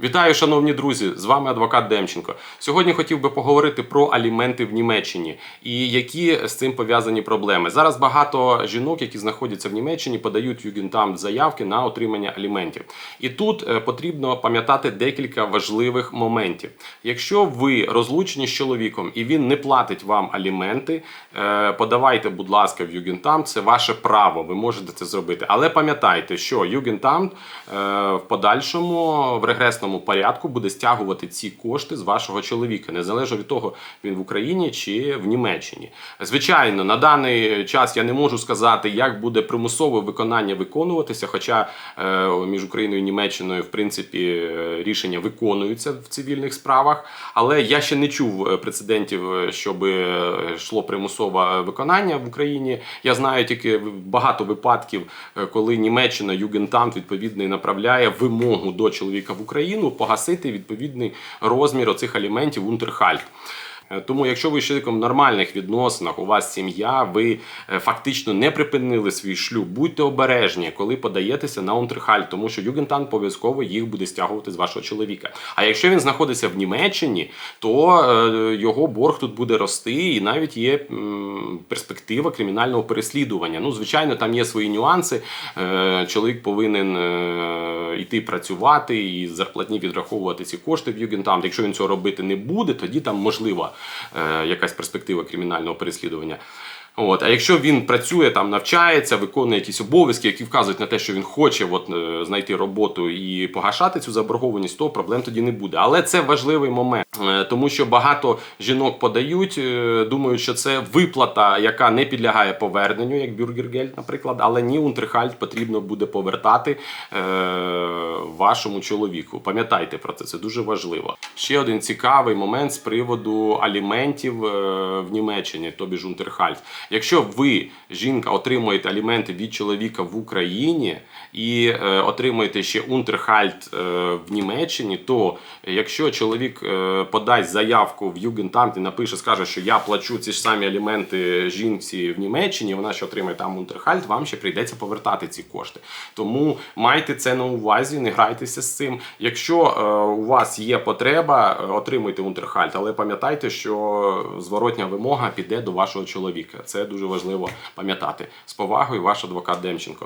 Вітаю, шановні друзі! З вами адвокат Демченко. Сьогодні хотів би поговорити про аліменти в Німеччині і які з цим пов'язані проблеми. Зараз багато жінок, які знаходяться в Німеччині, подають югентамт заявки на отримання аліментів. І тут е, потрібно пам'ятати декілька важливих моментів. Якщо ви розлучені з чоловіком і він не платить вам аліменти, е, подавайте, будь ласка, в югентамт. Це ваше право. Ви можете це зробити. Але пам'ятайте, що югентамт е, в подальшому в регресному порядку буде стягувати ці кошти з вашого чоловіка, незалежно від того, він в Україні чи в Німеччині. Звичайно, на даний час я не можу сказати, як буде примусове виконання виконуватися. Хоча е, між Україною і Німеччиною, в принципі, е, рішення виконуються в цивільних справах. Але я ще не чув е, прецедентів, щоб йшло примусове виконання в Україні. Я знаю тільки багато випадків, коли Німеччина Югентамт відповідний направляє вимогу до чоловіка в Україну погасити відповідний розмір оцих аліментів Унтерхальт. Е, Тому, якщо ви чоловіком в нормальних відносинах, у вас сім'я, ви е, фактично не припинили свій шлюб, будьте обережні, коли подаєтеся на Унтерхальт, тому що Югентамт обов'язково їх буде стягувати з вашого чоловіка. А якщо він знаходиться в Німеччині, то е, його борг тут буде рости, і навіть є перспектива кримінального переслідування. Ну, звичайно, там є свої нюанси. Чоловік повинен йти працювати і зарплатні відраховувати ці кошти в Югентамт. Якщо він цього робити не буде, тоді там можлива е, якась перспектива кримінального переслідування. От, а якщо він працює там, навчається, виконує якісь обов'язки, які вказують на те, що він хоче от, е, знайти роботу і погашати цю заборгованість, то проблем тоді не буде. Але це важливий момент, е, тому що багато жінок подають, е, думають, що це виплата, яка не підлягає поверненню, як бюргергельд, наприклад, але ні Унтерхальт потрібно буде повертати е, вашому чоловіку. Пам'ятайте про це, це дуже важливо. Ще один цікавий момент з приводу аліментів в Німеччині, тобі ж Унтерхальт. Якщо ви, жінка, отримуєте аліменти від чоловіка в Україні і е, отримуєте ще Унтерхальт е, в Німеччині, то якщо чоловік е, подасть заявку в Югентамт і напише, скаже, що я плачу ці ж самі аліменти жінці в Німеччині, вона ще отримає там Унтерхальт, вам ще прийдеться повертати ці кошти. Тому майте це на увазі, не грайтеся з цим. Якщо е, у вас є потреба, е, отримуйте Унтерхальт, але пам'ятайте, що зворотня вимога піде до вашого чоловіка. Це дуже важливо пам'ятати. З повагою, ваш адвокат Демченко.